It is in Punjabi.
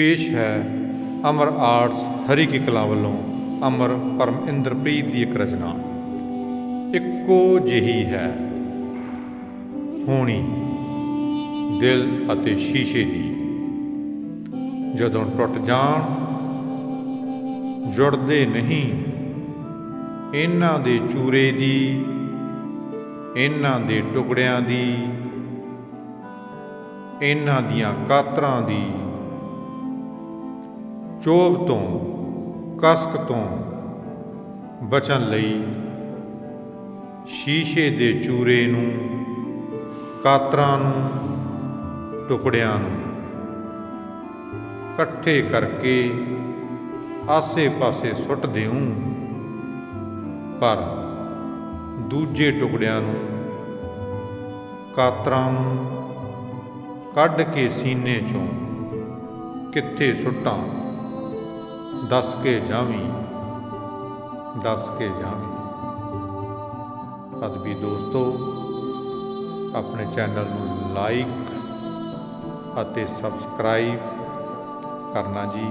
ਪੇਸ਼ ਹੈ ਅਮਰ ਆਰਟਸ ਹਰੀ ਕੀ ਕਲਾ ਵੱਲੋਂ ਅਮਰ ਪਰਮ ਇੰਦਰਪ੍ਰੀਤ ਦੀ ਇੱਕ ਰਚਨਾ। ਇੱਕੋ ਜਿਹੀ ਹੈ। ਹੋਣੀ ਦਿਲ ਅਤੇ ਸ਼ੀਸ਼ੇ ਦੀ। ਜਦੋਂ ਟੁੱਟ ਜਾਣ, ਜੁੜਦੇ ਨਹੀਂ, ਇਹਨਾਂ ਦੇ ਚੂਰੇ ਦੀ, ਇਹਨਾਂ ਦੇ ਟੁਕੜਿਆਂ ਦੀ, ਇਹਨਾਂ ਦੀਆਂ ਕਾਤਰਾਂ ਦੀ ਚੋਬ ਤੋਂ, ਕਸਕ ਤੋਂ ਬਚਣ ਲਈ ਸ਼ੀਸ਼ੇ ਦੇ ਚੂਰੇ ਨੂੰ, ਕਾਤਰਾਂ ਨੂੰ, ਟੁਕੜਿਆਂ ਨੂੰ ਇਕੱਠੇ ਕਰਕੇ ਆਸੇ-ਪਾਸੇ ਸੁੱਟ ਦਿਉ ਪਰ ਦੂਜੇ ਟੁਕੜਿਆਂ ਨੂੰ, ਕਾਤਰਾਂ ਨੂੰ ਕੱਢ ਕੇ ਸੀਨੇ ਚੋਂ ਕਿੱਥੇ ਸੁੱਟਾਂ। ਦੱਸ ਕੇ ਜਾਵੀਂ, ਦੱਸ ਕੇ ਜਾਵੀਂ। ਅਦਬੀ ਦੋਸਤੋ, ਆਪਣੇ ਚੈਨਲ ਨੂੰ ਲਾਈਕ ਅਤੇ ਸਬਸਕ੍ਰਾਈਬ ਕਰਨਾ ਜੀ।